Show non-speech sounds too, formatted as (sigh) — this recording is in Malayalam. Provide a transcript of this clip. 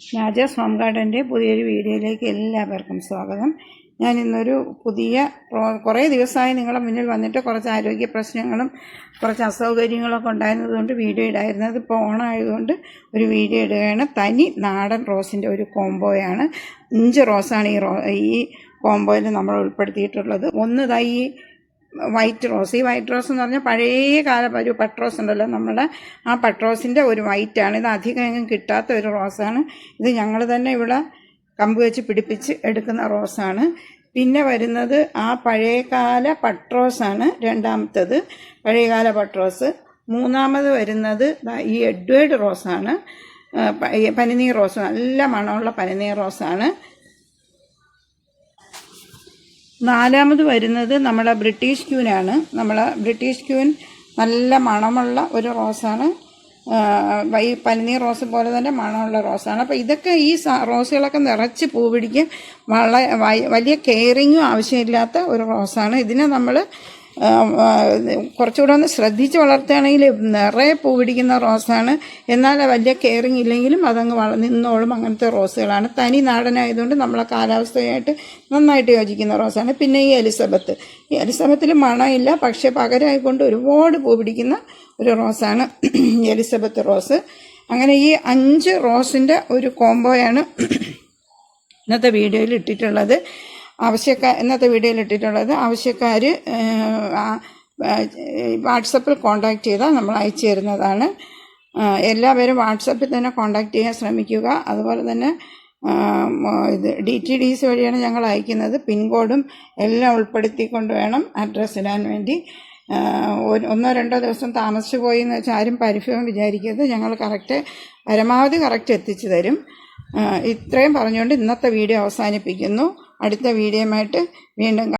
രാജാസ് ഹോം ഗാർഡന്റെ പുതിയൊരു വീഡിയോയിലേക്ക് എല്ലാവർക്കും സ്വാഗതം. ഞാൻ ഇന്നൊരു പുതിയ കുറേ ദിവസമായി നിങ്ങളുടെ മുന്നിൽ വന്നിട്ട് കുറച്ച് ആരോഗ്യ പ്രശ്നങ്ങളും കുറച്ച് അസൗകര്യങ്ങളൊക്കെ ഉണ്ടായിരുന്നതുകൊണ്ട് വീഡിയോ ഇടായിരുന്നത് ഇപ്പോൾ ഓണായതുകൊണ്ട് ഒരു വീഡിയോ ഇടുകയാണ്. തനി നാടൻ റോസിന്റെ ഒരു കോംബോയാണ്. അഞ്ച് റോസാണ് ഈ റോ ഈ കോംബോയിൽ നമ്മൾ ഉൾപ്പെടുത്തിയിട്ടുള്ളത്. ഒന്ന് ഈ വൈറ്റ് റോസ്. ഈ വൈറ്റ് റോസ് എന്ന് പറഞ്ഞാൽ പഴയ കാല ഒരു പട്രോസ് ഉണ്ടല്ലോ. നമ്മുടെ ആ പട്രോസിന്റെ ഒരു വൈറ്റാണ്. ഇത് അധികം എങ്ങും കിട്ടാത്ത ഒരു റോസാണ്. ഇത് ഞങ്ങൾ തന്നെ ഇവിടെ കമ്പ് വെച്ച് പിടിപ്പിച്ച് എടുക്കുന്ന റോസാണ്. പിന്നെ വരുന്നത് ആ പഴയകാല പട്രോസാണ് രണ്ടാമത്തത്. പഴയകാല പട്രോസ്. മൂന്നാമത് വരുന്നത് ഈ എഡ്വേർഡ് റോസാണ്. പനിനീർ റോസ്. നല്ല മണമുള്ള പനിനീർ റോസാണ്. നാലാമത് വരുന്നത് നമ്മളെ ബ്രിട്ടീഷ് ക്യൂനാണ് നമ്മളെ ബ്രിട്ടീഷ് ക്യൂൻ നല്ല മണമുള്ള ഒരു റോസാണ് ഈ പനിനീർ റോസ് പോലെ തന്നെ മണമുള്ള റോസാണ് അപ്പോൾ ഇതൊക്കെ ഈ റോസുകളൊക്കെ നിറച്ച് പൂ പിടിക്കും. വളരെ വലിയ കെയറിങ്ങും ആവശ്യമില്ലാത്ത ഒരു റോസാണ് ഇതിനെ നമ്മൾ കുറച്ചുകൂടെ ഒന്ന് ശ്രദ്ധിച്ച് വളർത്തുകയാണെങ്കിൽ നിറയെ പൂ പിടിക്കുന്ന റോസാണ്. എന്നാൽ വലിയ കെയറിങ് ഇല്ലെങ്കിലും അതങ്ങ് വള നിന്നോളും അങ്ങനത്തെ റോസുകളാണ്. തനി നാടനായതുകൊണ്ട് നമ്മളെ കാലാവസ്ഥയായിട്ട് നന്നായിട്ട് യോജിക്കുന്ന റോസാണ്. പിന്നെ ഈ എലിസബത്ത്. ഈ എലിസബത്തിൽ മണമില്ല പക്ഷേ പകരമായിക്കൊണ്ട് ഒരുപാട് പൂ പിടിക്കുന്ന ഒരു റോസാണ് (clears throat) എലിസബത്ത് റോസ്. അങ്ങനെ ഈ അഞ്ച് റോസിന്റെ ഒരു കോംബോയാണ് ഇന്നത്തെ വീഡിയോയിൽ ഇട്ടിട്ടുള്ളത്. ആവശ്യക്കാർ ഇന്നത്തെ വീഡിയോയിൽ ഇട്ടിട്ടുള്ളത് ആവശ്യക്കാർ വാട്സപ്പിൽ കോൺടാക്റ്റ് ചെയ്താൽ നമ്മൾ അയച്ചു തരുന്നതാണ്. എല്ലാവരും വാട്സപ്പിൽ തന്നെ കോൺടാക്റ്റ് ചെയ്യാൻ ശ്രമിക്കുക. അതുപോലെ തന്നെ ഇത് ഡി ടി ഡി സി വഴിയാണ് ഞങ്ങൾ അയക്കുന്നത്. പിൻകോഡും എല്ലാം ഉൾപ്പെടുത്തിക്കൊണ്ട് വേണം അഡ്രസ്സ് ഇടാൻ വേണ്ടി. ഒന്നോ രണ്ടോ ദിവസം താമസിച്ചു പോയി എന്ന് വെച്ചാൽ ആരും പരിഭവം വിചാരിക്കരുത്. ഞങ്ങൾ കറക്റ്റ് പരമാവധി കറക്റ്റ് എത്തിച്ചു തരും. ഇത്രയും പറഞ്ഞുകൊണ്ട് ഇന്നത്തെ വീഡിയോ അവസാനിപ്പിക്കുന്നു. അടുത്ത വീഡിയോയുമായിട്ട് വീണ്ടും